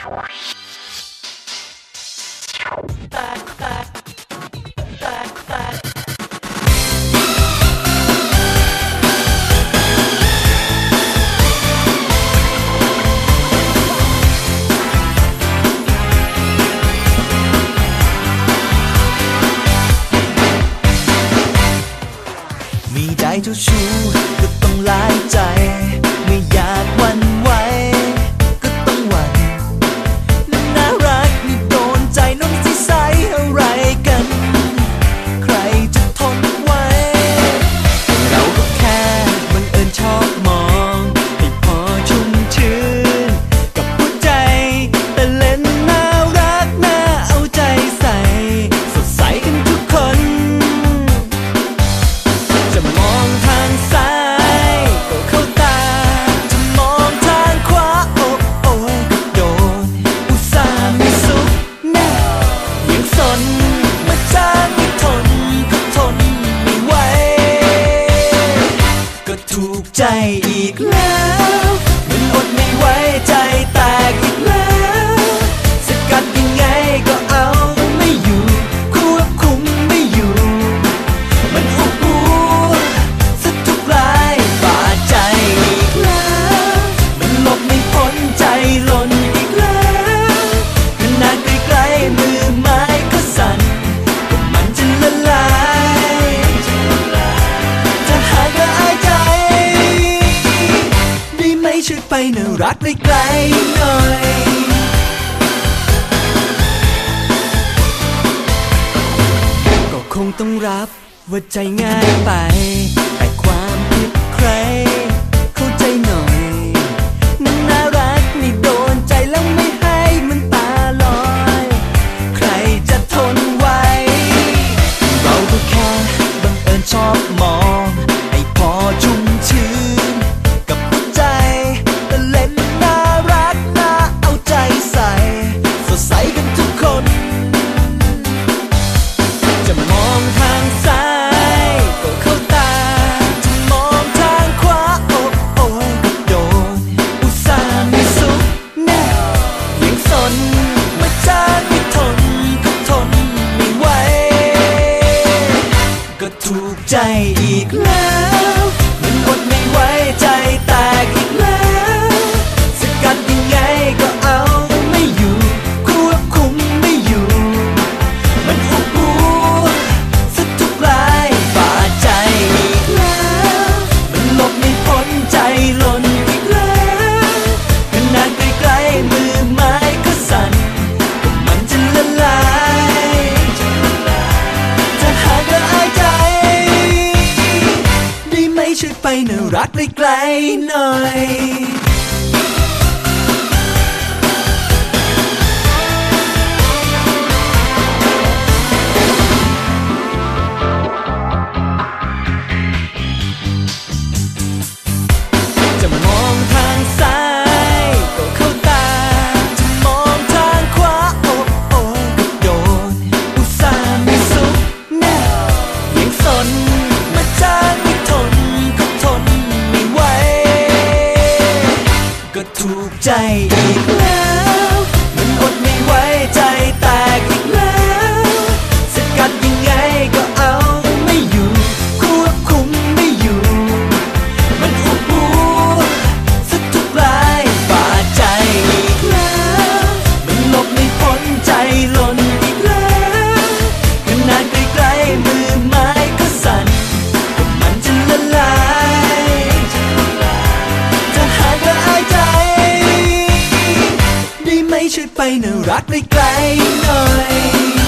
มีใจเจ้ชู้ก็ต้องลายใจ night. น่ารักไปไกลหน่อยก็คงต้องรับว่าใจง่ายไป แต่ความผิดใคร ถูกใจอีกแล้ว รักไกลๆหน่อย ช่วยไปนะรักไกลๆหน่อย